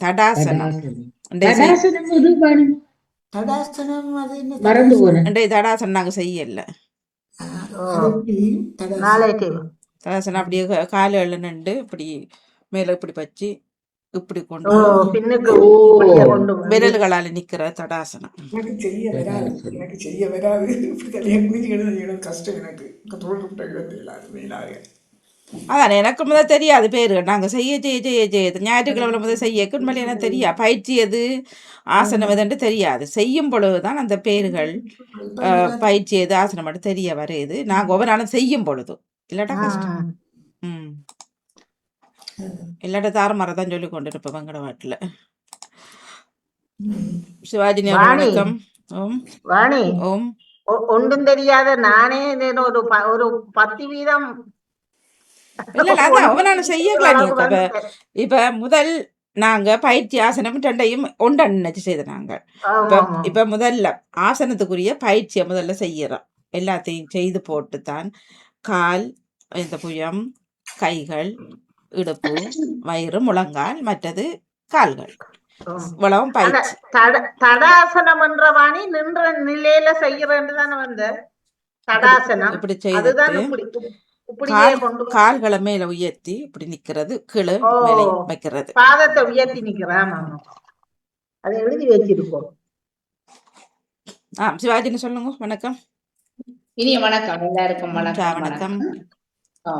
தடாசனம். தடாசனம். நாங்க செய்யல? தடாசனம். அப்படியே கா- காலுல நின்று இப்படி மேல இப்படி வச்சு இப்படி கொண்டு. விரல்களால நிக்கிற தடாசனம். எனக்கு செய்ய வராது. எனக்கு செய்ய கஷ்டம் எனக்கு. அதான் எனக்கு முதல் தெரியாது பேரு. நாங்க செய்ய செய்ய செய்ய செய்ய. ஞாயிற்றுக்கிழமை முதல் செய்ய உண்மையிலே எனக்கு தெரியா. பயிற்சி எது? ஆசனம் எதுன்னு தெரியாது. செய்யும் பொழுதுதான் அந்த பேர்கள் பயிற்சி எது ஆசனம் மட்டும் தெரிய வருது. நாங்க ஒவ்வொரு நாளும் செய்யும் பொழுது. இல்லாட்டா கஷ்டம். ம். இல்லாட்ட தாரமரம் தான் சொல்லி கொண்டு இருப்போம் வெங்கட வாட்டில். சிவாஜி. வணக்கம். ஓம். வாணி. ஓம். ஒன்றும் தெரியாத நானே ஒரு ஒரு பத்து வீதம் இல்ல அதான். நாளும் செய்யலாம் இப்ப இப்ப முதல் நாங்க பயிற்சி ஆசனம் ரெண்டையும் ஒன்றன் நினைச்சு செய்த நாங்க. இப்ப. இப்ப முதல்ல ஆசனத்துக்குரிய பயிற்சியை முதல்ல செய்யறோம் எல்லாத்தையும் செய்து போட்டுத்தான் கால் இந்த புயம் கைகள் இடுப்பு வயிறு முழங்கால் மற்றது கால்கள். இவ்வளவும் பயிற்சி. தட- தடாசனம் என்ற வாணி நின்ற நிலையில செய்யறேன்னு தானே வந்த தடாசனம். இப்படி அதுதான் கால்களை மேல உயர்த்தி இப்படி நிக்கிறது கீழே. மேலே வைக்கிறது. பாதத்தை உயர்த்தி நிக்கிறேன் அதை எழுதி வச்சிருக்கோம் ஆ சிவாஜின்னு சொல்லுங்க வணக்கம். இனிய வணக்கம் எல்லாருக்கும் வணக்கம் வணக்கம். ஆ.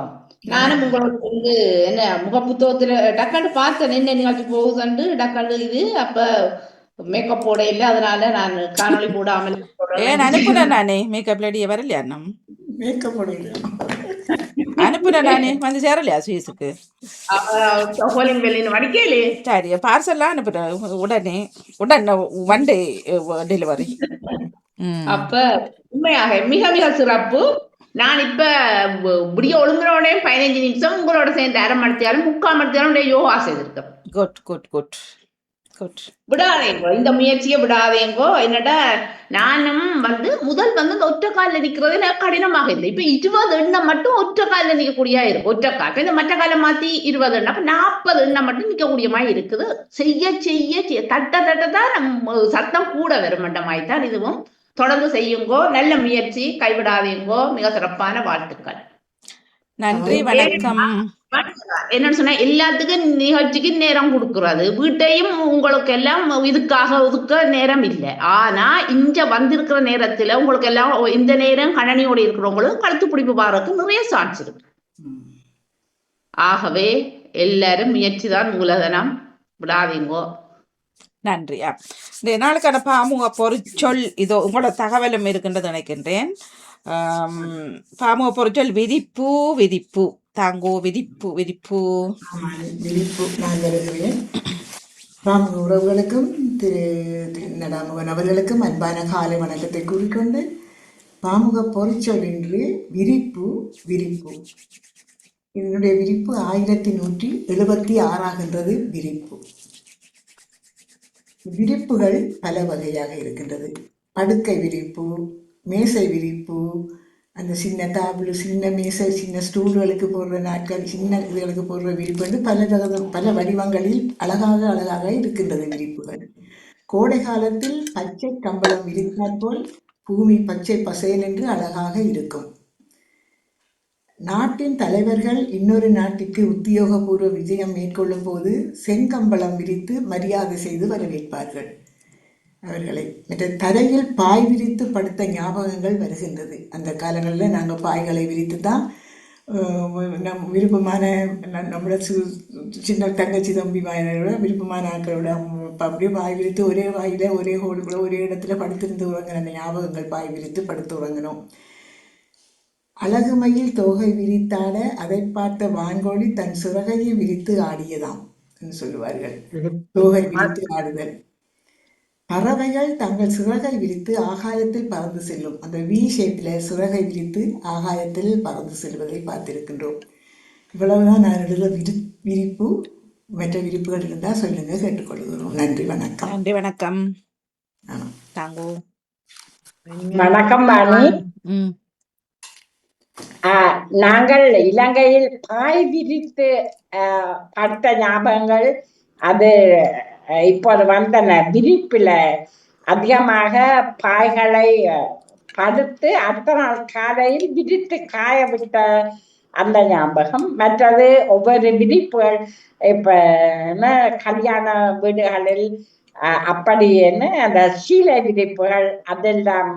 நானும் உங்களுக்கு வந்து என்ன முகப்புத்தகத்துல டக்காண்டு பார்த்தேன் என்ன நிகழ்ச்சி போகுதுண்டு டக்காண்டு இது அப்ப மேக்கப் போட இல்லை அதனால நான் காணொளி போடாமல் ஏன் அனுப்புனேன் நானே மேக்கப் லேடியை வரலையா மேக்கப் போடலையா? அனுப்புனேன் நானே. வந்து சேரலையா சுயஸுக்கு ஹோலிங் பெல்லின்னு வடிக்கலே சரி பார்சல்லாம் அனுப்புறேன் உடனே உடனே ஒன் டே டெலிவரி அப்ப உண்மையாக மிக மிக சிறப்பு. நான் இப்ப விடிய ஒழுங்குறோடனே பதினஞ்சு நிமிஷம் உங்களோட சேர்ந்து அரை மணித்தாலும் முக்கால் மணித்தாலும் யோகா செய்திருக்கேன். குட் குட் குட் விடாதேங்கோ. இந்த முயற்சியை விடாதேங்கோ. என்னடா நானும் வந்து முதல் வந்து இந்த ஒற்றை காலில் நிக்கிறது எனக்கு கடினமாக இல்லை. இப்ப இருபது எண்ணம் மட்டும் ஒற்றை காலில் நிக்கக்கூடியா இருக்கு? ஒற்றை கால். இப்ப இந்த மற்ற காலை மாத்தி இருபது எண்ணம் அப்ப நாற்பது எண்ணம் மட்டும் நிக்கக்கூடிய மாதிரி இருக்குது. செய்ய செய்ய தட்ட தட்ட தான் சத்தம் கூட வரும் தான் இதுவும். தொடர்ந்து செய்யுங்கோ. நல்ல முயற்சி. கைவிடாதீங்கோ. மிக சிறப்பான வாழ்த்துக்கள். நன்றி வணக்கம். என்னன்னு சொன்னா எல்லாத்துக்கும் நிகழ்ச்சிக்கு நேரம் கொடுக்கறது. வீட்டையும் உங்களுக்கு எல்லாம் இதுக்காக ஒதுக்க நேரம் இல்லை. ஆனா இங்க வந்திருக்கிற நேரத்துல உங்களுக்கு எல்லாம் இந்த நேரம் கணனியோட இருக்கிறவங்களும் கழுத்து பிடிப்பு பாடுறதுக்கு நிறைய சாட்சி இருக்கு. ஆகவே எல்லாரும் முயற்சிதான் மூலதனம் விடாதீங்கோ. நன்றியா இந்த நாளுக்கான பாமுக பொறிச்சொல் இதோ உங்களோட தகவலும் இருக்கின்றது நினைக்கின்றேன். பாமுக பொறிச்சொல் விதிப்பு விதிப்பு. தாங்கோ விதிப்பு விரிப்பு விதிப்பு நான் வருகிறேன் ராம உறவுகளுக்கும் திரு திரு நடாமுகன் அவர்களுக்கும் அன்பான காலை வணக்கத்தை கூறிக்கொண்டு பாமுக பொறிச்சொல் என்று விரிப்பு விரிப்பு. இதனுடைய விரிப்பு ஆயிரத்தி நூற்றி எழுபத்தி ஆறாகின்றது விரிப்பு. விரிப்புகள் பல வகையாக இருக்கின்றது. படுக்கை விரிப்பு மேசை விரிப்பு அந்த சின்ன டேபிள் சின்ன மேசை சின்ன ஸ்டூல்களுக்கு போடுற நாட்கள் சின்ன இதுகளுக்கு போடுற விரிப்பு வந்து பல ரக- பல வடிவங்களில் அழகாக அழகாக இருக்கின்றது விரிப்புகள். கோடை காலத்தில் பச்சை கம்பளம் விரித்தாற்போல் பூமி பச்சை பசேல் என்று அழகாக இருக்கும். நாட்டின் தலைவர்கள் இன்னொரு நாட்டிற்கு உத்தியோகபூர்வ விஜயம் மேற்கொள்ளும் போது செங்கம்பளம் விரித்து மரியாதை செய்து வரவேற்பார்கள். அவர்களை மற்ற தரையில் பாய் விரித்து படுத்த ஞாபகங்கள் வருகின்றது. அந்த காலங்களில் நாங்கள் பாய்களை விரித்து தான் நம் விருப்பமான நம்மளோட சி சின்ன தங்கச்சி தம்பி மாயனோட விருப்பமான ஆட்களோட அப்படியே பாய் விரித்து ஒரே வாயில் ஒரே ஹோலுக்குள்ள ஒரே இடத்துல படுத்திருந்து உறங்கின அந்த ஞாபகங்கள் பாய் விரித்து படுத்து உறங்கணும். அழகுமயில் தோகை விரித்தாட அதை பார்த்த வான்கோழி தன் சிறகையை விரித்து ஆடியதாம் சொல்லுவார்கள். தோகை விரித்து ஆடுதல். பறவைகள் தங்கள் சிறகை விரித்து ஆகாயத்தில் பறந்து செல்லும். அந்த வி ஷேப்பில் சிறகை விரித்து ஆகாயத்தில் பறந்து செல்வதை பார்த்திருக்கின்றோம். இவ்வளவுதான் நான் எழுத விரி விரிப்பு மற்ற விரிப்புகள் இருந்தால் சொல்லுங்க கேட்டுக்கொள்கிறோம். நன்றி வணக்கம். நன்றி வணக்கம். தாங்கோ. வணக்கம் வாணி நாங்கள் இலங்கையில் பாய் விரித்து பட்ட ஞாபகங்கள் அது இப்போது வந்தன விரிப்பில் அதிகமாக பாய்களை படுத்து அடுத்த நாள் காலையில் விரித்து காய விட்ட அந்த ஞாபகம். மற்றது ஒவ்வொரு விரிப்புகள் இப்ப என்ன கல்யாண வீடுகளில் அஹ், அப்படியேன்னு அந்த சீலை விரிப்புகள் அதெல்லாம்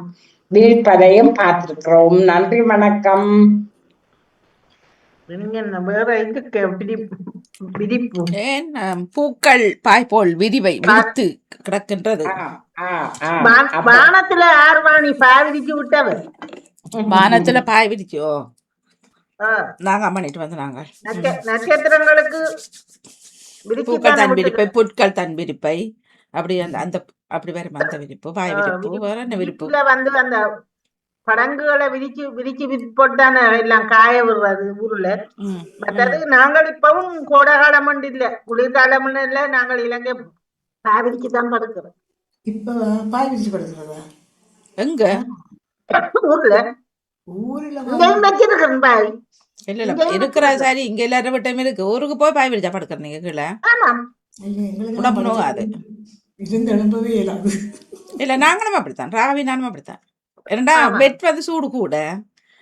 விரிப்பதையும் பார்த்திருக்கிறோம். நன்றி வணக்கம் நீங்க என்ன வேற இதுக்கு விரிப்பு விரிப்பு ஏன் ஆம், பூக்கள் பாய் போல் விரிவை விரித்து கிடக்கின்றது. வானத்துல ஆர்வாணி பாவிரிச்சு விட்டவர். வானத்துல பாய் விரிச்சோ நாங்க அம்மனிட்டு வந்து நட்ச- நட்சத்திரங்களுக்கு விரிச்சு பூக்கள் தானே. விரிப்பை புட்கள் தன் விரிப்பை. அப்படி அந்த அந்த அப்படி வரும் அந்த விரிப்பு பாய் விரிப்பு வேற என்ன விரிப்பு? வந்து அந்த படங்குகளை விரிச்சு விரிச்சு போட்டான எல்லாம் காய விடுறது ஊர்ல. மற்றது நாங்கள் இப்பவும் கோடை காலம் இல்ல. குளிர்காலம் இல்ல நாங்கள் இலங்கை பாவிரிச்சு தான் படுக்கிறோம். இப்ப பாய் விரிச்சு படுக்கிறதா? எங்க? ஊர்ல. ஊர்ல வச்சிருக்கிறேன் பாய். இல்ல இல்ல இருக்கிற சாரி இங்க எல்லாரும் விட்டம் இருக்கு. ஊருக்கு போய் பாய் விரிச்சா படுக்கிற நீங்க கீழே. உடம்பு எல்லாம் நோகாது. இருந்து எழும்பவே இயலாது. இல்ல நாங்களும் அப்படித்தான். ராவி நானும் அப்படித்தான். ஏன்னா. பெட் வந்து சூடு கூட.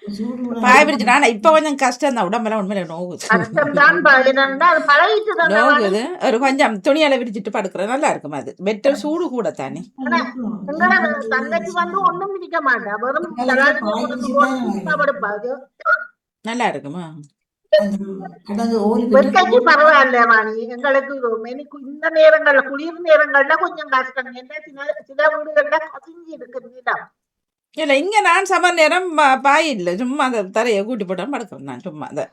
சூடு கூட பாய் விரிச்சு ஆனா இப்ப கொஞ்சம் கஷ்டம் தான் உடம்பெல்லாம் உண்மையில நோகுது. ஒரு கொஞ்சம் துணியால விரிச்சிட்டு படுக்கிறது நல்லா இருக்கும் அது. பெட்ட சூடு கூட தானே. நல்லா இருக்குமா. எங்களுக்கு எனக்கு இந்த நேரங்கள்ல குளிர் நேரங்கள்ல கொஞ்சம் கஷ்டம். என்ன சில வீடுகள்ல கசிஞ்சு இருக்கு நிலம் இல்ல இங்க நான் சம நேரம் பாய் இல்ல. சும்மா அந்த தரையை கூட்டி போட்டு படுக்கிறேன் நான் சும்மா அந்த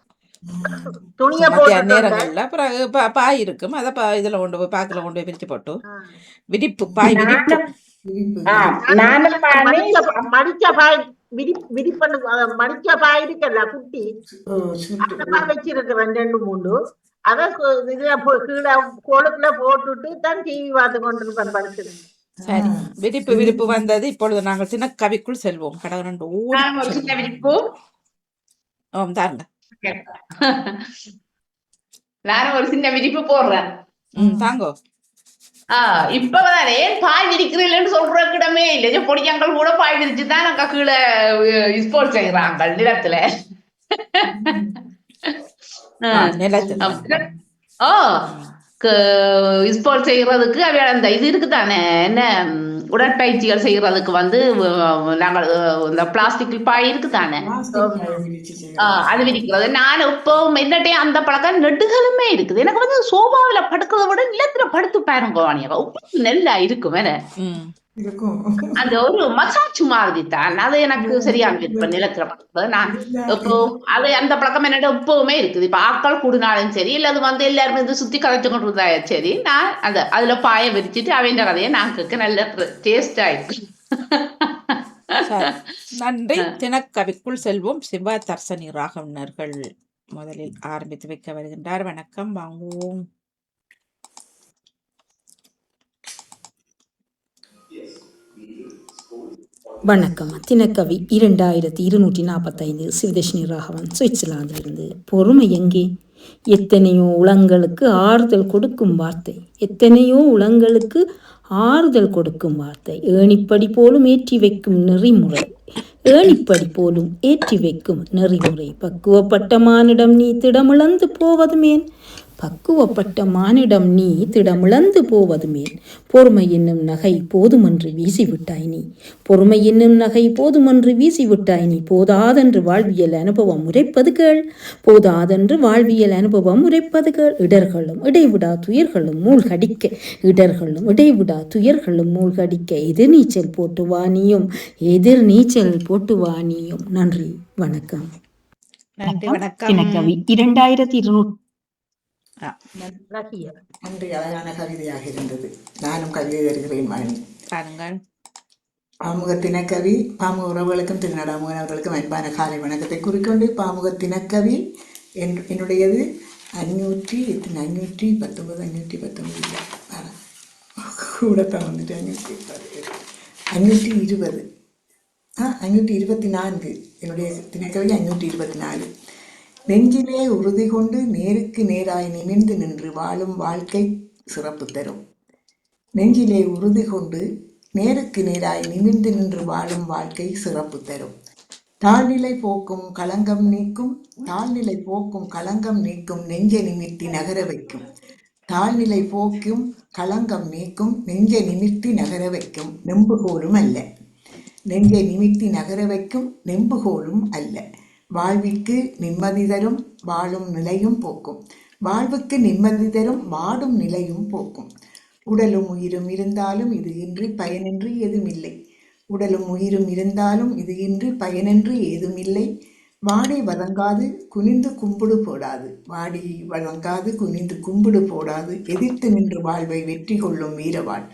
துணிய மத்திய போட்டு நேரங்கள்ல. அப்புறம் பாய் இருக்கும். அதை பா- இதுல கொண்டு போய் பாக்கில கொண்டு போய் பிரிச்சு போட்டு. விரிப்பு பாய் விரிப்பு. மடிச்ச பாய் விரி விரிப்பண்ணு மடிச்ச பாய் இருக்குல்ல குட்டி. வச்சிருக்கிறேன் ரெண்டு மூணு அத இதுல கீழே கோளுக்குள்ள போட்டுட்டு தான் டிவி பார்த்து கொண்டு இருப்பேன் படுத்துருங்க சரி. விரிப்பு விரிப்பு வந்தது. இப்பொழுது நாங்கள் சின்ன கவிக்குள் செல்வோம். கடவுள் ஓடி நான் ஒரு சின்ன விரிப்பு ஓம் தாருங்க நானும் ஒரு சின்ன விரிப்பு போடுறேன் தாங்கோ. ஆஹ் இப்பதானே பாய் விரிக்கிறீங்களேன்னு சொல்ற கிடமே இல்ல. பொடியாங்கள் கூட பாய் விரிச்சு தான் நாங்க கீழே ஸ்போர்ட் செய்யறாங்க நிலத்துல. ஆ, நிலத்துல. அப்புறம், ஓ ஸ்போர்ட் செய்யறதுக்கு அவைய அந்த இது இருக்குதானே? என்ன உடற்பயிற்சிகள் செய்யறதுக்கு வந்து நாங்கள் இந்த பிளாஸ்டிக் பாய் இருக்குதானே? அது விரிக்கிறது. நான் இப்போ என்னட்டே அந்த பழக்கம் நெடுகளுமே இருக்குது. எனக்கு வந்து சோபாவில படுக்கிறத விட நிலத்துல படுத்து பாருங்க வாணியவா. நெல்லா இருக்கும் வேற. அந்த ஒரு மசாஜ் மாதிரி தான் அது எனக்கு விருப்பம் நிலத்துல படுக்கிறது நான் இப்போ அது அந்த பழக்கம் என்னட்ட எப்பவுமே இருக்குது. இப்ப ஆட்கள் கூடினாலும் சரி இல்ல அது வந்து எல்லாருமே இது சுத்தி கலைச்சு கொண்டு இருந்தா சரி நான் அந்த அதுல பாய விரிச்சிட்டு அவன் கதையை நான் கேட்க நல்ல டேஸ்ட் ஆயிருக்கு சரி. நன்றி. தினக்கவிக்குள் செல்வோம். சிவ தர்சனி ராகவனர்கள் முதலில் ஆரம்பித்து வைக்க வருகின்றார். வணக்கம். வாங்குவோம். வணக்கம். தினக்கவி இரண்டாயிரத்தி இருநூற்றி நாற்பத்தைந்து சிவதர்ஷினி ராகவன் சுவிட்சர்லாந்திலிருந்து. பொறுமை எங்கே? எத்தனையோ உளங்களுக்கு ஆறுதல் கொடுக்கும் வார்த்தை. எத்தனையோ உளங்களுக்கு ஆறுதல் கொடுக்கும் வார்த்தை. ஏணிப்படி போலும் ஏற்றி வைக்கும் நெறிமுறை. ஏணிப்படி போலும் ஏற்றி வைக்கும் நெறிமுறை. பக்குவப்பட்ட மானிடம் நீ திடமிழந்து போவதுமேன்? பக்குவப்பட்ட மானிடம் நீ திடமிழந்து போவதுமேன் பொறுமை என்னும் நகை போதுமென்று வீசிவிட்டாய் நீ. பொறுமை என்னும் நகை போதுமென்று வீசிவிட்டாய் நீ. போதாதென்று வாழ்வியல் அனுபவம் உரைப்பது கேள். போதாதென்று வாழ்வியல் அனுபவம் உரைப்பது கேள். இடர்களும் இடைவிடா துயர்களும் மூழ்கடிக்க. இடர்களும் இடைவிடா துயர்களும் மூழ்கடிக்க. எதிர்நீச்சல் போட்டு வா நீயும். எதிர் நீச்சல் போட்டு வா நீயும். நன்றி. வணக்கம். நன்றி வணக்கம். இரண்டாயிரத்தி இருநூற்றி நன்றி அழகான கவிதையாக இருந்தது நானும் கவிதை தருகிறேன் மணி பாருங்கள் பாமுக தினக்கவி பாமுக உறவுகளுக்கும் திருநடாமுகன் அவர்களுக்கும் அன்பான காலை வணக்கத்தை குறிக்கொண்டு பாமுக தினக்கவி என் என்னுடையது அஞ்சூற்றி எத்தனை அஞ்சூற்றி பத்தொன்பது அஞ்சூற்றி பத்தொன்பது இல்லை கூடத்தான் வந்துட்டு அஞ்சூற்றி. அஞ்சூற்றி இருபது ஆ அஞ்சூற்றி இருபத்தி நான்கு என்னுடைய தினக்கவி அஞ்சூற்றி இருபத்தி நாலு நெஞ்சிலே உறுதி கொண்டு நேருக்கு நேராய் நிமிர்ந்து நின்று வாழும் வாழ்க்கை சிறப்பு தரும். நெஞ்சிலே உறுதி கொண்டு நேருக்கு நேராய் நிமிர்ந்து நின்று வாழும் வாழ்க்கை சிறப்பு தரும். தாழ்நிலை போக்கும் களங்கம் நீக்கும் தாழ்நிலை போக்கும் களங்கம் நீக்கும் நெஞ்சை நிமித்தி நகர வைக்கும். தாழ்நிலை போக்கும் களங்கம் நீக்கும் நெஞ்சை நிமித்தி நகர வைக்கும் நெம்புகோலும் அல்ல. நெஞ்சை நிமித்தி நகர வைக்கும் நெம்புகோலும் அல்ல. வாழ்விற்கு நிம்மதி தரும் வாழும் நிலையும் போக்கும். வாழ்வுக்கு நிம்மதி தரும் வாடும் நிலையும் போக்கும். உடலும் உயிரும் இருந்தாலும் இது இன்றி பயனின்றி ஏதுமில்லை உடலும் உயிரும் இருந்தாலும் இது இன்றி பயனின்றி ஏதுமில்லை வாடி வதங்காது குனிந்து கும்பிடு போடாது. வாடி வதங்காது குனிந்து கும்பிடு போடாது. எதிர்த்து நின்று வாழ்வை வெற்றி கொள்ளும் வீரவாள்.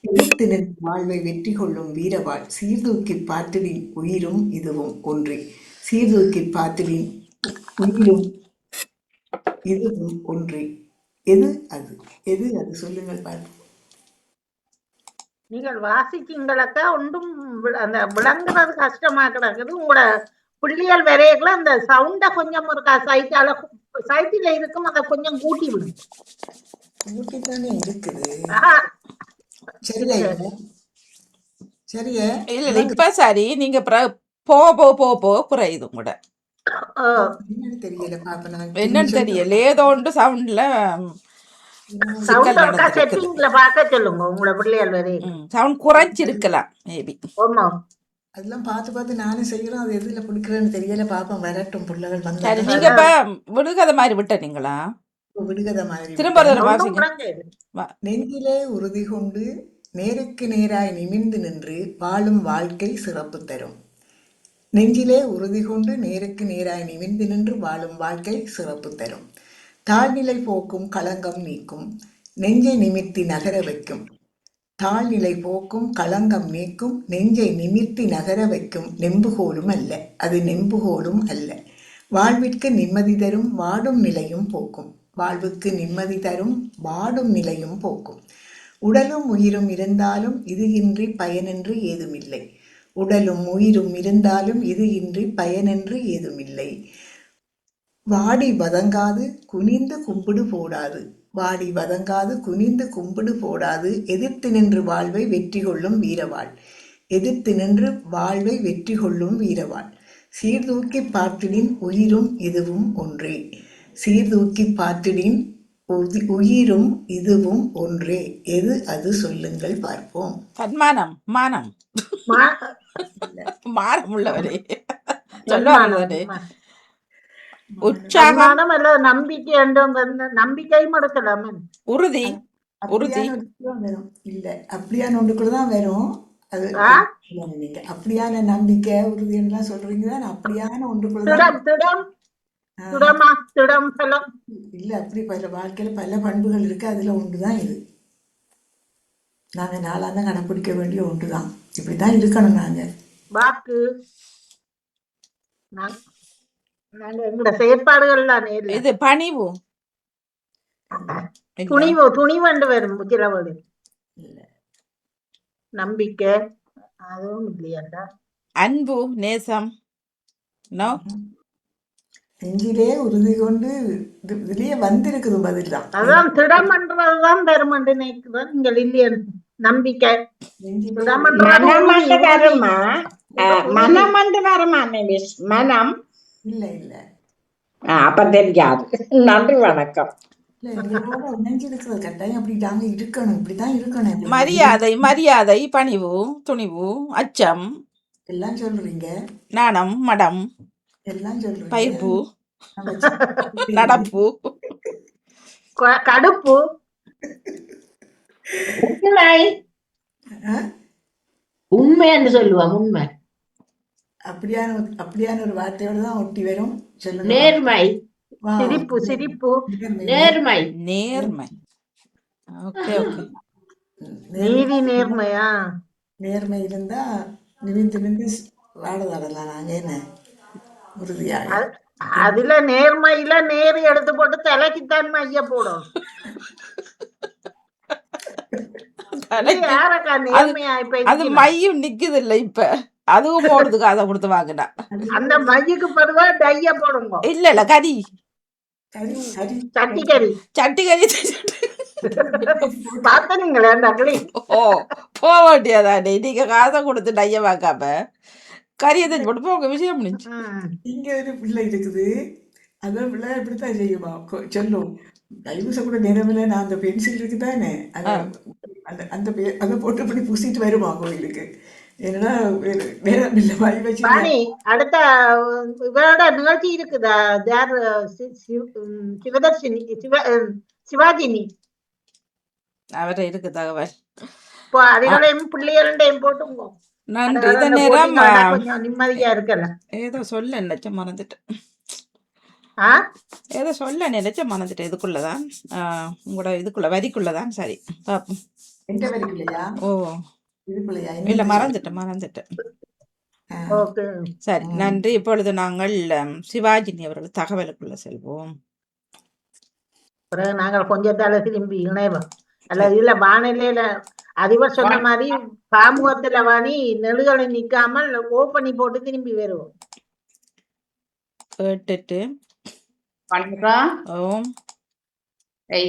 எதிர்த்து நின்று வாழ்வை வெற்றி கொள்ளும் வீரவாள். சீர்தூக்கி பார்த்திடின் உயிரும் இதுவும் ஒன்றே. சீர்தூக்கி பார்த்திடின் உயிரும் இதுவும் ஒன்றே. எது அது? எது அது? சொல்லுங்கள் பார்ப்போம் நீங்கள் வாசிச்சீங்களக்கா ஒன்றும் அந்த விளங்குறது கஷ்டமா கிடக்குது. உங்களோட புள்ளியல் வரையக்குள்ள அந்த சவுண்ட கொஞ்சம் இருக்கா சைட்டால சைட்டில இருக்கும். அதை கொஞ்சம் கூட்டி விடும் தானே இருக்குது. சரியா இல்ல? சரியா இல்ல இல்ல இப்ப சரி. நீங்க போ போ போ போ குறையுது கூட. ஆ, என்னன்னு தெரியல ஏதோ ஒன்று சவுண்ட்ல சவுண்ட் குறைச்சிருக்கலாம் மேபி ஆமா. அதெல்லாம் பார்த்து பார்த்து நானும் செய்யறோம் அது எதுல பிடிக்கிறேன்னு தெரியல பாப்போம் வரட்டும் பிள்ளைகள் நீங்க இப்ப விடுகதை மாதிரி விட்டீங்களா விடுகதை மாதிரி திரும்ப நெஞ்சிலே உறுதி கொண்டு நேருக்கு நேராய் நிமிர்ந்து நின்று வாழும் வாழ்க்கை சிறப்பு தரும். நெஞ்சிலே உறுதி கொண்டு நேருக்கு நேராய் நிமிர்ந்து நின்று வாழும் வாழ்க்கை சிறப்பு தரும். தாழ்நிலை போக்கும் களங்கம் நீக்கும். நெஞ்சை நிமிர்த்தி நகர வைக்கும். தாழ்நிலை போக்கும் களங்கம் நீக்கும். நெஞ்சை நிமிர்த்தி நகர வைக்கும். நெம்புகோலும் அல்ல. அது நெம்புகோலும் அல்ல. வாழ்விற்கு நிம்மதி தரும் வாடும் நிலையும் போக்கும். வாழ்வுக்கு நிம்மதி தரும் வாடும் நிலையும் போக்கும். உடலும் உயிரும் இருந்தாலும் இது இன்றி பயனின்றி ஏதுமில்லை. உடலும் உயிரும் இருந்தாலும் இது இன்றி பயனென்று ஏதுமில்லை. வாடி வதங்காது குனிந்து கும்பிடு போடாது. வாடி வதங்காது குனிந்து கும்பிடு போடாது. எதிர்த்து நின்று வாழ்வை வெற்றி கொள்ளும் வீரவாள். எதிர்த்து நின்று வாழ்வை வெற்றி கொள்ளும் வீரவாள். சீர்தூக்கி பார்த்திடின் உயிரும் இதுவும் ஒன்றே. சீர்தூக்கி பார்த்திடின் உயிரும் இதுவும் ஒன்றே. எது அது சொல்லுங்கள் பார்ப்போம். சன்மானம் மானம். மானம் உள்ளவரே சன்மானம். உற்சாகம். நம்பிக்கை என்றும் நம்பிக்கையும் எடுக்கலாம் உறுதி உறுதி. இல்ல அப்படியான ஒன்றுக்குள்ள தான் வரும். அது அப்படியான நம்பிக்கை உறுதி எல்லாம் சொல்றீங்க அப்படியான ஒன்றுக்குள்ள இல்ல அப்படி பல வாழ்க்கையில பல பண்புகள் இருக்கு. அதுல ஒன்றுதான் இது. நாங்க நாளாந்த கடைப்பிடிக்க வேண்டிய ஒன்றுதான். இப்படிதான் இருக்கணும் நாங்க. வாக்கு. இது பணிவு. துணிவு துணிவண்டு வரும் சில வீடு இல்ல. நம்பிக்கை அதுவும் இல்லையாண்டா. அன்பு நேசம். நோ? நெஞ்சிலே உறுதி கொண்டு இதுலயே வந்திருக்குது பதில் தான் அதான் திடம்ன்றதுதான் பெருமண்டு நினைக்குதான் நீங்கள் இல்லையா நம்பிக்கை. வருமா. அஹ், மனமண்டு வருமா மிஸ். மனம். இல்ல இல்ல. அப்ப தெரியாது. நன்றி வணக்கம். நாங்க மரியாதை மரியாதை பணிவு துணிவு அச்சம். எல்லாம் சொல்றீங்க. நாணம் மடம். எல்லாம் நான் வச்சு- நடப்பு கடுப்பு. உண்மை. ஆ? உண்மைன்னு சொல்லுவாங்க உண்மை. அப்படியான ஒரு- அப்படியான ஒரு வார்த்தையோட தான் ஒட்டி வரும். சொல்லுங்க. நேர்மை. சிரிப்பு சிரிப்பு. நேர்மை. நேர்மை. நேர்மை. Okay okay. நீதி நேர்மையா? நேர்மை இருந்தா நிமிந்து நிமிந்து வாழ தரலாம் நாங்க என்ன? உறுதியாக அதுல நேர்மையில நேர் எடுத்து போட்டு தலைக்குத்தான் மைய போடும். அது? மையும் நிக்குது இல்ல இப்ப. அதுவும் போடுதுக்கு அதை கொடுத்து வாங்கினா. அந்த மையுக்கு பதுவா டைய போடுங்க. இல்ல இல்ல கறி. சட்டி கறி சட்டி கறி. பார்த்தனீங்களே அந்த அக்களி ஓ போக வேண்டியதானே. நீங்க காசை கொடுத்து டைய வாக்காம கறியை தச்சு போட்டு போங்க விஷயம் முடிஞ்சு. இங்க ஒரு பிள்ளை இருக்குது. அந்த பிள்ளை இப்படித்தான் செய்யுமா? சொல்லும். கைவசம் கூட நேரமில்லை நான் அந்த பென்சில் இருக்குதானே? அத அந்த அந்த அதை போட்டு இப்படி பூசிட்டு வருமா கோயிலுக்கு? என்னன்னா நேரம் இல்லை வச்சு அடுத்த இவரோட நிகழ்ச்சி இருக்குதா? யார் சி- சி- ம், சிவதர்ஷினி சிவ சிவாஜினி. அவரை இருக்கு தகவல். பிள்ளைகளையும் போட்டுங்க. நன்றி. அந்த நேரம் கொஞ்சம் நிம்மதியா இருக்கல. ஏதோ சொல்ல நினைச்ச மறந்துட்டேன். ஆ? ஏதோ சொல்ல நினைச்ச மறந்துட்டேன். இதுக்குள்ளதான். உங்களோட இதுக்குள்ள வரிக்குள்ளதான். சரி பாப்போம். எந்த வரைக்கும் இல்லையா ஓ. இதுக்குள்ளையா? இல்ல மறந்துட்டேன் மறந்துட்டேன். ஓகே. சரி நன்றி. இப்பொழுது நாங்கள் சிவாஜினி அவர்கள் தகவலுக்குள்ள செல்வோம். நாங்கள் கொஞ்சத்தால திரும்பி இணைவோம். அல்ல இதுல வானிலையில அதிபர் சொன்ன மாதிரி பாமுகத்துல வாணி நெடுகளை நிக்காமல் ஓ பண்ணி போட்டு திரும்பி வருவோம். கேட்டுட்டு. வணக்கம்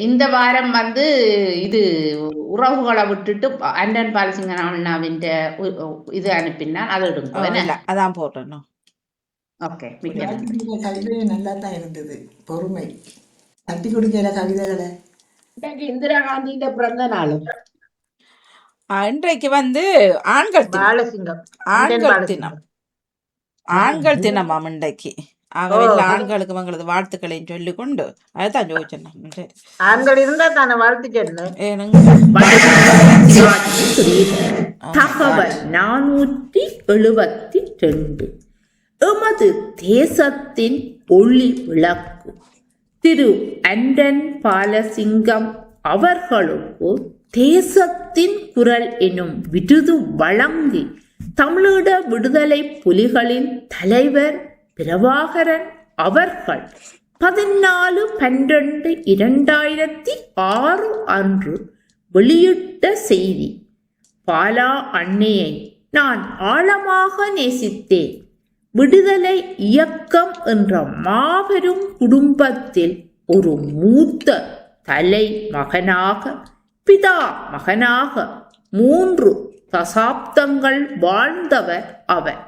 இந்த வாரம் வந்து இது உறவுகளை விட்டுட்டு அண்டன் பாலசிங்க அண்ணாவின் இது அனுப்பினான் அதை எடுங்க அதான் போட்டணும் ஓகே கவிதை நல்லா தான் இருந்தது பொறுமை. தட்டி கொடுக்கிற கவிதைகளை. இந்திரா காந்தியின் பிறந்த நாளும். இன்றைக்கு வந்து ஆண்கள் தினம். ஆண்கள் தினம். ஆண்கள் தினமாம் இன்றைக்கு ஆகவே எல்லா ஆண்களுக்கும் எங்களது வாழ்த்துக்களையும் சொல்லிக் கொண்டு அதுதான் ஜோதிச்சேன் சரி ஆண்கள் இருந்தா தானே வாழ்த்து தகவல் நானூற்றி எழுபத்தி ரெண்டு எமது தேசத்தின் ஒளி விளக்கு. திரு அண்டன் பாலசிங்கம் அவர்களுக்கு தேசத்தின் குரல் எனும் விருது வழங்கி தமிழீழ விடுதலை புலிகளின் தலைவர் பிரபாகரன் அவர்கள் பதினாலு பன்னிரண்டு இரண்டாயிரத்தி ஆறு அன்று வெளியிட்ட செய்தி பாலா அன்னையை நான் ஆழமாக நேசித்தேன். விடுதலை இயக்கம் என்ற மாபெரும் குடும்பத்தில் ஒரு மூத்த தலை மகனாக பிதா மகனாக மூன்று தசாப்தங்கள் வாழ்ந்தவர் அவர்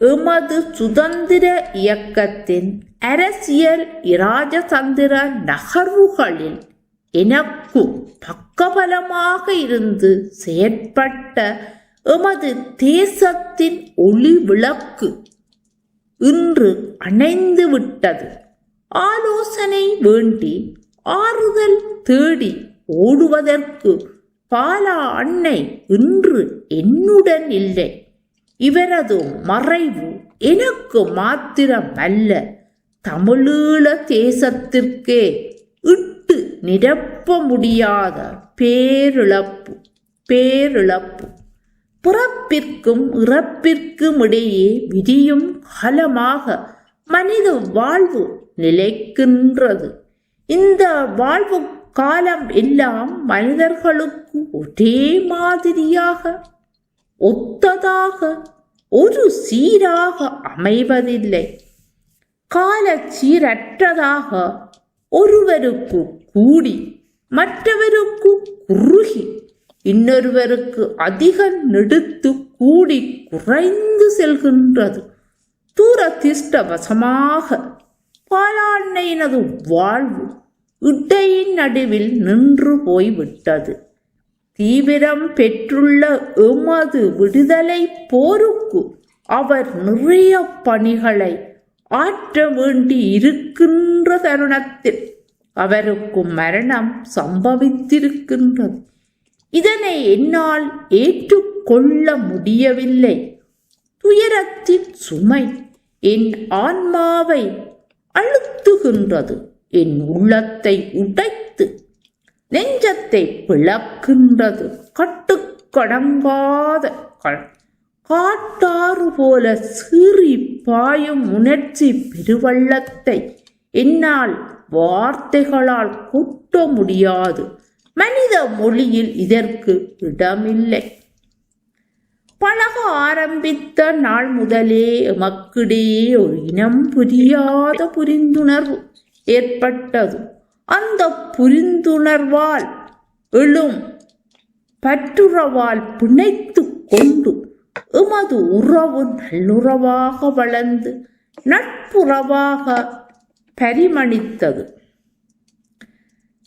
எமது சுதந்திர இயக்கத்தின் அரசியல் இராஜதந்திர நகர்வுகளில் எனக்கும் பக்கபலமாக இருந்து செயற்பட்ட எமது தேசத்தின் ஒளி விளக்கு இன்று அணைந்து விட்டது ஆலோசனை வேண்டி ஆறுதல் தேடி ஓடுவதற்கு பாலா அன்னை இன்று என்னுடன் இல்லை. இவரது மறைவு எனக்கு மாத்திரமல்ல. தமிழீழ தேசத்திற்கே இட்டு நிரப்ப முடியாத பேரிழப்பு பேரிழப்பு. பிறப்பிற்கும் இறப்பிற்கும் இடையே விதியும் காலமாக மனித வாழ்வு நிலைக்கின்றது. இந்த வாழ்வு காலம் எல்லாம் மனிதர்களுக்கு ஒரே மாதிரியாக ஒத்ததாக ஒரு சீராக அமைவதில்லை. கால சீரற்றதாக ஒருவருக்கு கூடி மற்றவருக்கு குறுகி இன்னொருவருக்கு அதிக நெடுத்து கூடி குறைந்து செல்கின்றது. தூரதிஷ்டவசமாக பாலாண்ணையினது வாழ்வு இடையின் நடுவில் நின்று போய்விட்டது. தீவிரம் பெற்றுள்ள எமது விடுதலை போருக்கு அவர் நிறைய பணிகளை ஆற்ற வேண்டி இருக்கின்ற தருணத்தில் அவருக்கு மரணம் சம்பவித்திருக்கின்றது. இதனை என்னால் ஏற்றுக்கொள்ள முடியவில்லை. துயரத்தின் சுமை என் ஆன்மாவை அழுத்துகின்றது. என் உள்ளத்தை உடைத்து நெஞ்சத்தை பிளக்கின்றது. கட்டுக்கடங்காத காட்டாறு போல சீறி பாயும் உணர்ச்சி பெருவள்ளத்தை என்னால் வார்த்தைகளால் கூட்ட முடியாது. மனித மொழியில் இதற்கு இடமில்லை. பழக ஆரம்பித்த நாள் முதலே எமக்கிடையே ஒரு இனம் புரியாத புரிந்துணர்வு ஏற்பட்டது. அந்த புரிந்துணர்வால் எழும் பற்றுறவால் பிணைத்து கொண்டு எமது உறவு நல்லுறவாக வளர்ந்து நட்புறவாக பரிமணித்தது.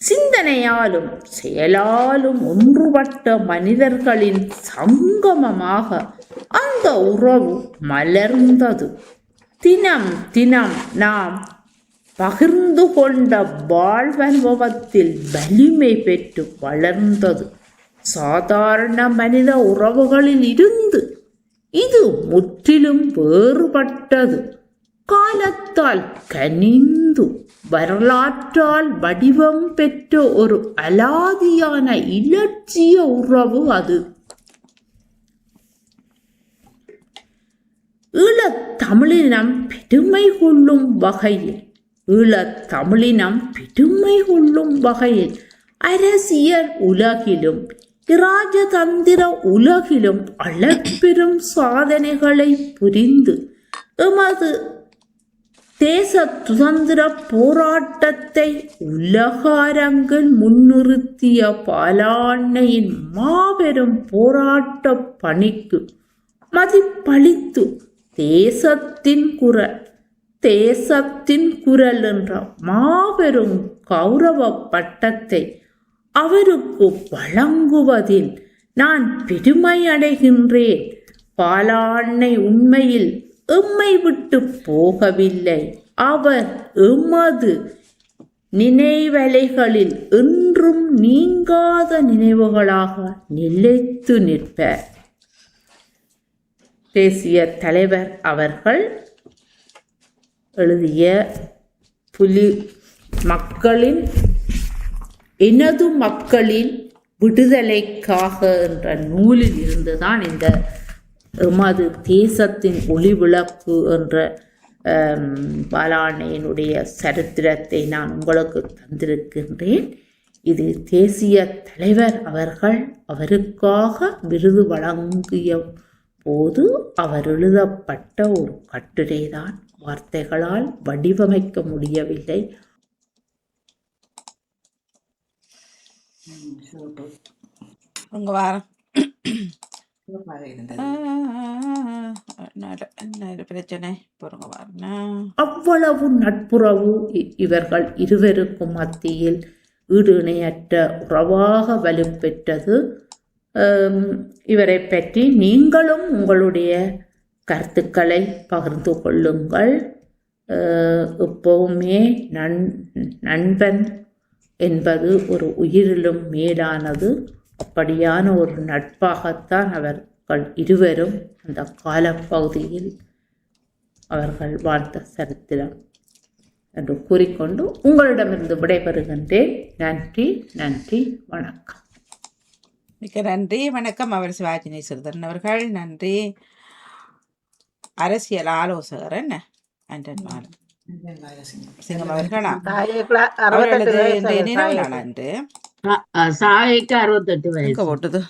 சிந்தனையாலும் செயலாலும் ஒன்றுபட்ட மனிதர்களின் சங்கமமாக அந்த உறவு மலர்ந்தது. தினம் தினம் நாம் பகிர்ந்து கொண்ட வாழ்வனுபவத்தில் வலிமை பெற்று வளர்ந்தது. சாதாரண மனித உறவுகளில் இருந்து இது முற்றிலும் வேறுபட்டது. காலத்தால் கனிந்து வரலாற்றால் வடிவம் பெற்ற ஒரு அலாதியான இலட்சிய உறவு அது. ஈழத் தமிழினம் பெருமை கொள்ளும் வகையில் ஈழத் தமிழினம் பெருமை கொள்ளும் வகையில் அரசியல் உலகிலும் இராஜதந்திர உலகிலும் அளப்பெரும் சாதனைகளை புரிந்து எமது தேச சுதந்திர போராட்டத்தை உலக அரங்கில் முன்னிறுத்திய பாலாண்மையின் மாபெரும் போராட்ட பணிக்கு மதிப்பளித்து தேசத்தின் குரல் தேசத்தின் குரல் என்ற மாபெரும் கௌரவ பட்டத்தை அவருக்கு வழங்குவதில் நான் பெருமை அடைகின்றேன் பாலாண்ணை உண்மையில் எம்மை விட்டு போகவில்லை. அவர் எமது நினைவலைகளில் என்றும் நீங்காத நினைவுகளாக நிலைத்து நிற்பர். தேசிய தலைவர் அவர்கள் எழுதிய புலி மக்களின் எனது மக்களின் விடுதலைக்காக என்ற நூலில் இருந்துதான் இந்த எமது தேசத்தின் ஒளிவிளக்கு என்ற ஆம், சரித்திரத்தை நான் உங்களுக்கு தந்திருக்கின்றேன். இது தேசிய தலைவர் அவர்கள் அவருக்காக விருது வழங்கிய போது அவர் எழுதப்பட்ட ஒரு கட்டுரைதான். வார்த்தைகளால் வடிவமைக்க முடியவில்லை. உங்க வாரம். பிரச்சனை. அவ்வளவு நட்புறவு இ- இவர்கள் இருவருக்கும் மத்தியில் ஈடு இணையற்ற உறவாக வலுப்பெற்றது. இவரை பற்றி நீங்களும் உங்களுடைய கருத்துக்களை பகிர்ந்து கொள்ளுங்கள். எப்பவுமே நண் நண்பன் என்பது ஒரு உயிரிலும் மேலானது. அப்படியான ஒரு நட்பாகத்தான் அவர்கள் இருவரும் அந்த காலப்பகுதியில் அவர்கள் வாழ்ந்த சரித்திரம் என்று கூறிக்கொண்டு உங்களிடமிருந்து விடைபெறுகின்றேன். நன்றி நன்றி வணக்கம். மிக்க நன்றி வணக்கம். அவர் சிவாஜி நேசர்தன் அவர்கள். நன்றி. அரசியல் ஆலோசகர் என்ன ஆண்டன் மால் சிங்கம். அவர்களா? அவர்களது நினைவு. நாள் அன்று. சாய்க்கு அறுபத்தெட்டு வயசு போட்டுது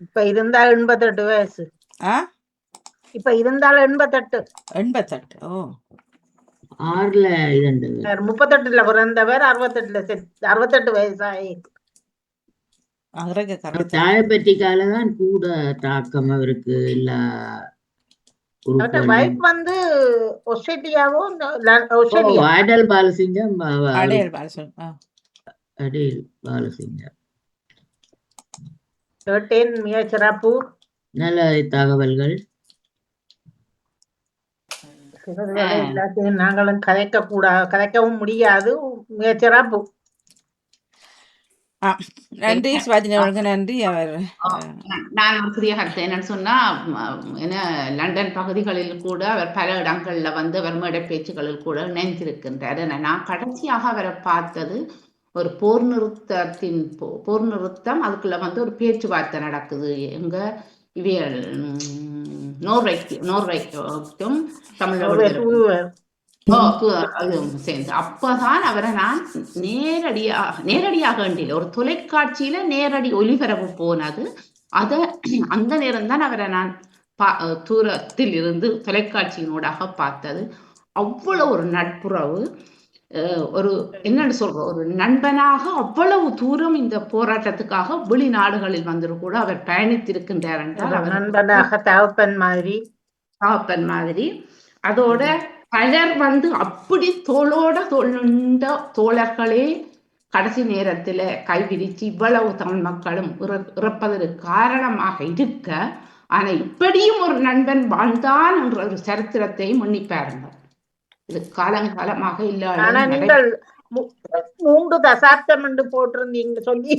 இப்ப இருந்தா எண்பத்தெட்டு வயசு ஆ இப்ப இருந்தால் எண்பத்தெட்டு எண்பத்தெட்டு ஓ ஆறுல இரண்டு முப்பத்தெட்டுல பிறந்தவர் அறுபத்தெட்டுல அறுபத்தெட்டு வயசாயி அவருக்கு கரெக்ட் தாயப்பட்டிக்கால தான் கூட தாக்கம் அவருக்கு எல்லா. வைஃப் வந்து ஆஸ்திரேலியாவோ Australia Adele Balasingham Adele Balasingham கேட்டேன் மிக சிறப்பு நல்ல தகவல்கள் எல்லாத்தையும் நாங்களும் கதைக்க கூடாது கதைக்கவும் முடியாது. மிக சிறப்பு ஆ நன்றி சிவாஜி அவர்களுக்கு நன்றி அவர். நான் ஒரு சிறிய கருத்து என்னன்னு சொன்னா என்ன லண்டன் பகுதிகளில் கூட அவர் பல இடங்கள்ல வந்து அவர் மேடை பேச்சுகளில் கூட இணைந்திருக்கின்றார். என்ன, நான் கடைசியாக அவரை பார்த்தது ஒரு போர் நிறுத்தத்தின் போ- போர் நிறுத்தம் அதுக்குள்ள வந்து ஒரு பேச்சுவார்த்தை நடக்குது. எங்க இவியல் நோர்வைக்கு நோர்வைக்கும் தமிழ் சேர்ந்து. அப்பதான் அவரை நான் நேரடியாக நேரடியாக வேண்டியில் ஒரு தொலைக்காட்சியில நேரடி ஒளிபரப்பு போனது. அத அந்த நேரம் தான் அவரை நான் பா- தூரத்தில் இருந்து தொலைக்காட்சியினூடாக பார்த்தது. அவ்வளவு ஒரு நட்புறவு. ஒரு என்னன்னு சொல்றோம் ஒரு நண்பனாக அவ்வளவு தூரம் இந்த போராட்டத்துக்காக வெளிநாடுகளில் வந்து கூட அவர் பயணித்திருக்கின்றார் என்றால் அவர் நண்பனாக தகப்பன் மாதிரி. தகப்பன் மாதிரி. அதோட பலர் வந்து அப்படி தோளோட தோள் நின்ற தோழர்களே கடைசி நேரத்துல கைவிரிச்சு இவ்வளவு தமிழ் மக்களும் இற- இறப்பதற்கு காரணமாக இருக்க ஆனா இப்படியும் ஒரு நண்பன் வாழ்ந்தான் என்ற ஒரு சரித்திரத்தையும் எண்ணி பாருங்கள் இது காலங்காலமாக ஆனா இல்லாத நீங்கள் மூன்று தசாப்தம் என்று போட்டிருந்தீங்க சொல்லி.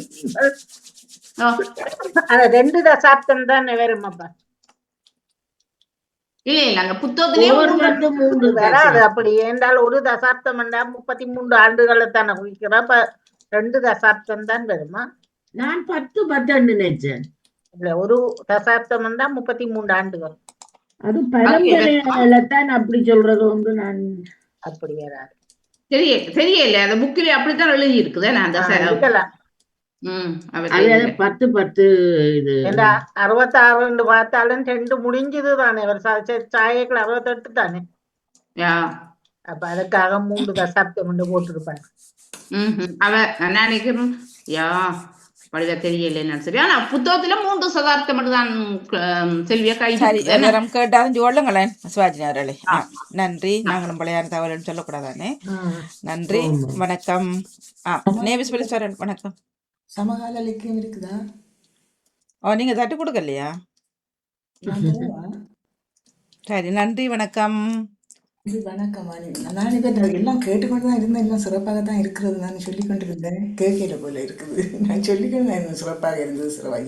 ரெண்டு தசாப்தம் தான் வரும் அப்ப. இல்ல இல்ல அந்த புத்தகத்திலே ஒவ்வொரு மூன்று- வராது. அப்படி ஏண்டால் ஒரு தசாப்தம் என்றா முப்பத்தி மூன்று ஆண்டுகளை தானே குறிக்கிறோம் அப்ப ரெண்டு தசாப்தம் தான் வருமா? நான் பத்து பத்து நினைச்சேன். இல்ல ஒரு தசாப்தம் என்றா முப்பத்தி மூன்று ஆண்டுகள். அது பரம்பரையில தான் அப்படி சொல்றது வந்து நான் அப்படி வராது தெரிய தெரியல. அந்த புக்கிலே அப்படித்தான் எழுதி இருக்குது நான் அந்த. பத்து பத்து இது. அறுபத்தாறு பார்த்தாலும் ரெண்டு முடிஞ்சது தானே ஒரு சாயக்கள் அறுபத்தெட்டு தானே. அப்ப அதுக்காக மூன்று தசாப்தம் போட்டிருப்பாங்க. அவ நான் நினைக்கிறேன் யா படிவ தெரியல என்னன்னு சொல்லி. ஆனா புத்தகத்துல மூன்று சதாப்தம் மட்டும் தான் ம், செல்வியா கை சரி? எல்லாரும் கேட்டாலும் சொல்லுங்களேன் சிவாஜி அவர்களே. நன்றி. நாங்களும் பழையான தகவல்னு சொல்லக்கூடாதானே? நன்றி. வணக்கம். ஆ நேவிஸ் பிலிஸ்வரன் வணக்கம். சமகால இலக்கியம் இருக்குதா? ஓ நீங்க தட்டு கொடுக்கலையா? சரி நன்றி வணக்கம். இது வணக்கம் வாணி. நான் இப்ப இந்த எல்லாம் கேட்டுக்கொண்டு தான் இருந்தேன். எல்லாம் சிறப்பாக தான் இருக்கிறது. நான் சொல்லிக் கொண்டிருந்தேன் கேட்கல போல இருக்குது. நான் சொல்லிக்கொண்டு தான் இருந்தேன் சிறப்பாக இருந்தது சிறப்பாக